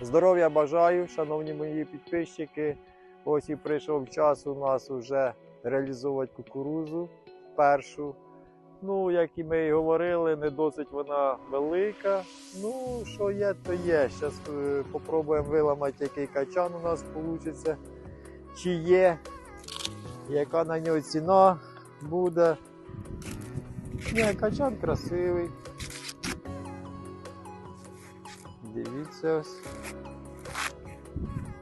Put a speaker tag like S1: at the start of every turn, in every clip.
S1: Здоров'я бажаю, шановні мої підписчики. Ось і прийшов час у нас вже реалізовувати кукурузу першу. Ну, як і ми і говорили, не досить вона велика. Ну, що є, то є. Зараз спробуємо виламати, який качан у нас вийде. Чи є, яка на нього ціна буде. Ні, качан красивий. Дивіться.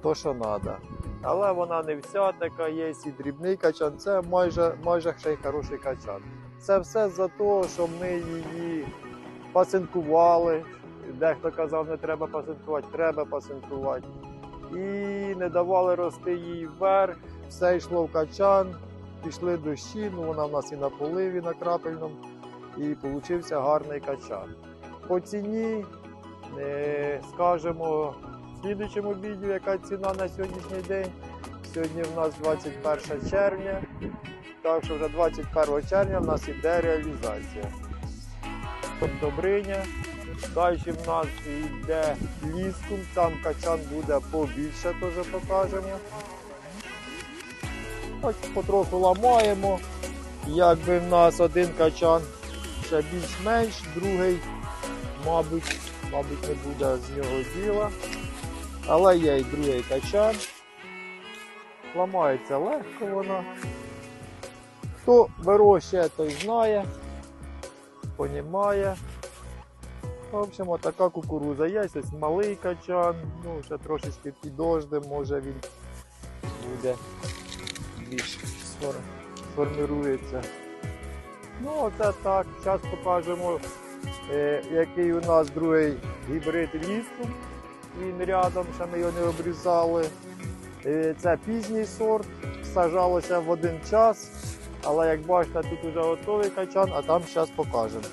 S1: То, що треба. Але вона не вся така, є і дрібний качан. Це майже, майже ще й хороший качан. Це все за те, що ми її пасинкували. Дехто казав, не треба пасинкувати, треба пасинкувати. І не давали рости їй вверх, все йшло в качан, пішли дощі, ну вона в нас і на поливі, на крапельному, і получився гарний качан. По ціні скажемо в слідчому відео, яка ціна на сьогоднішній день. Сьогодні в нас 21 червня. Так що вже 21 червня в нас іде реалізація. Добриня. Далі в нас йде ліскум, там качан буде побільше, теж покажемо. Ось потроху ламаємо. Якби в нас один качан ще більш-менш, другий, мабуть, мабуть, не буде з нього діла. Але є і другий качан. Ламається легко воно. Хто вирощує, той знає, понімає. В общем, така кукуруза. Є ось малий качан, ну, ще трошечки підожди, може він буде більш сфор- сформирується. Ну, оце так. Зараз покажемо, який у нас другий гібрид ліску. Він рядом, ще ми його не обрізали. Е, Це пізній сорт, сажалося в один час. Але як бачите, тут вже готовий качан, а там зараз покажемо.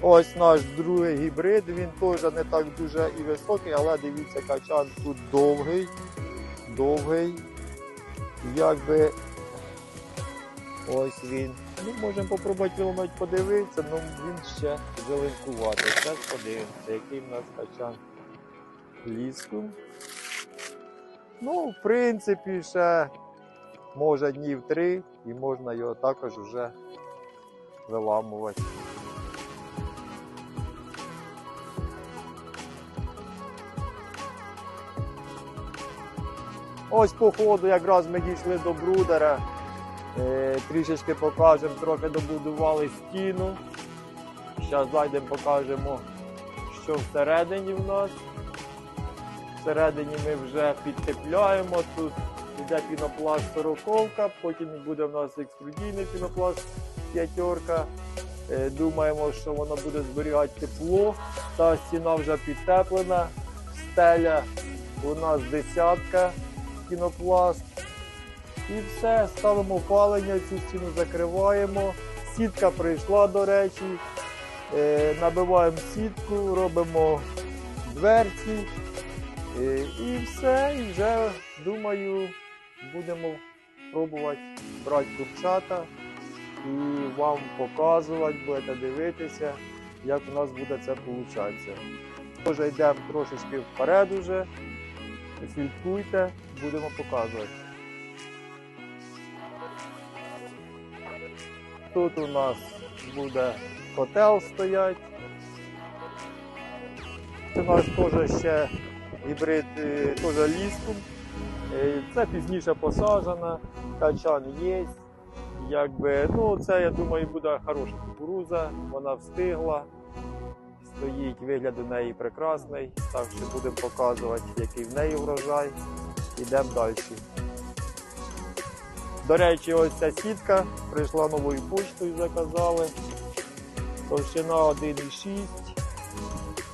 S1: Ось наш другий гібрид, він теж не так дуже і високий, але дивіться, качан тут довгий, довгий. Якби ось він. Ну, можемо попробувати виламати, подивитися, але він ще зеленкуватий. Зараз подивимося, який в нас качан ліску. Ну, в принципі, ще може днів три і можна його також вже виламувати. Ось по ходу якраз ми дійшли до брудера. Е, трішечки покажемо, трохи добудували стіну. Зараз зайдемо, покажемо, що всередині в нас. Всередині ми вже підтепляємо. Тут йде пінопласт 40, потім буде в нас екструдійний пінопласт п'ятерка. Е, Думаємо, що воно буде зберігати тепло. Та стіна вже підтеплена. Стеля у нас десятка пінопласт. І все, ставимо опалення, цю стіну закриваємо. Сітка прийшла, до речі. Е, Набиваємо сітку, робимо дверці. Е, І все, і вже думаю, будемо пробувати брати курчата і вам показувати, будете дивитися, як у нас буде це получатися. Може йдемо трошечки вперед уже. Слідкуйте, будемо показувати. Тут у нас буде котел стоять. У нас теж ще гібрид е, теж ліскум. Е, Це пізніше посаджена, качан є. Якби, ну, це, я думаю, буде хороша кукуруза, вона встигла. Стоїть, вигляд у неї прекрасний. Так що будемо показувати, який в неї врожай. Йдемо далі. До речі, ось ця сітка прийшла новою почтою, заказали. Товщина 1,6,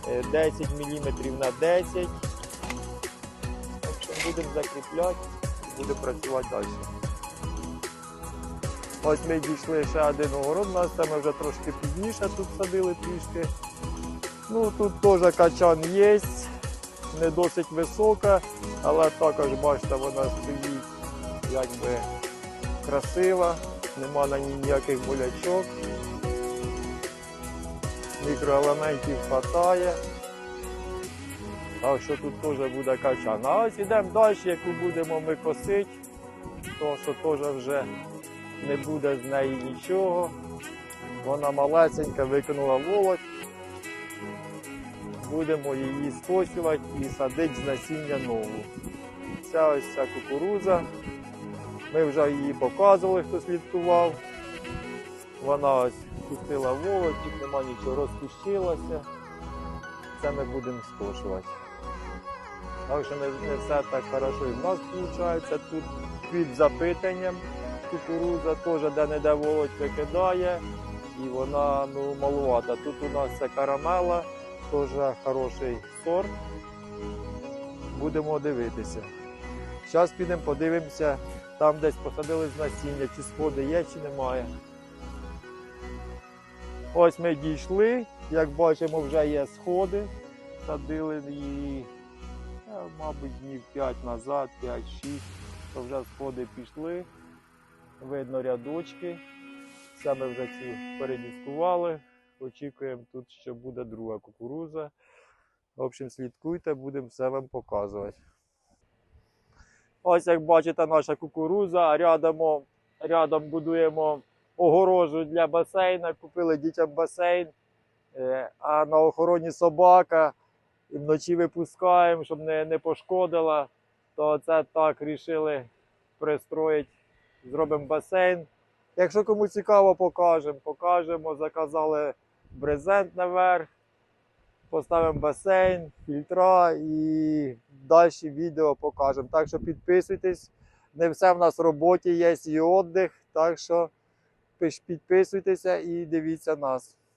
S1: е, 10 мм на 10 Так що будемо закріпляти, будемо працювати далі. Ось ми дійшли ще один огород, у нас це вже трошки пізніше тут садили трішки. Ну тут теж качан є, не досить висока, але також бачите, вона стоїть якби красива, нема на ній ніяких болячок. Мікроелементів хватає. Так що тут теж буде качан. А ось йдемо далі, яку будемо ми косити, тому що теж вже не буде з неї нічого. Вона малесенька, викинула волок. Будемо її скосювати і садити з насіння нову. Ця ось ця кукуруза. Ми вже її показували, хто слідкував. Вона ось пустила волок, нема нічого, розпустилася. Це ми будемо скошувати. Так що не, все так хорошо і в нас виходить. Тут під запитанням кукуруза теж де-не-де волоть викидає. І вона ну, малувата. Тут у нас це карамела, теж хороший сорт. Будемо дивитися. Зараз підемо подивимося, там десь посадили з насіння, чи сходи є, чи немає. Ось ми дійшли, як бачимо, вже є сходи. Садили її, е, мабуть, днів 5 назад, 5-6, то вже сходи пішли. Видно рядочки. Все ми вже ці передіскували. Очікуємо тут, що буде друга кукуруза. В общем, слідкуйте, будемо все вам показувати. Ось як бачите, наша кукуруза. Рядом, рядом будуємо огорожу для басейна. Купили дітям басейн, Е, а на охороні собака. І вночі випускаємо, щоб не, не пошкодила. То це так рішили пристроїти. Зробимо басейн. Якщо кому цікаво, покажемо. Покажемо, заказали брезент наверх, поставимо басейн, фільтра і далі відео покажемо. Так що підписуйтесь. Не все в нас в роботі є і віддих. Так що підписуйтеся і дивіться нас.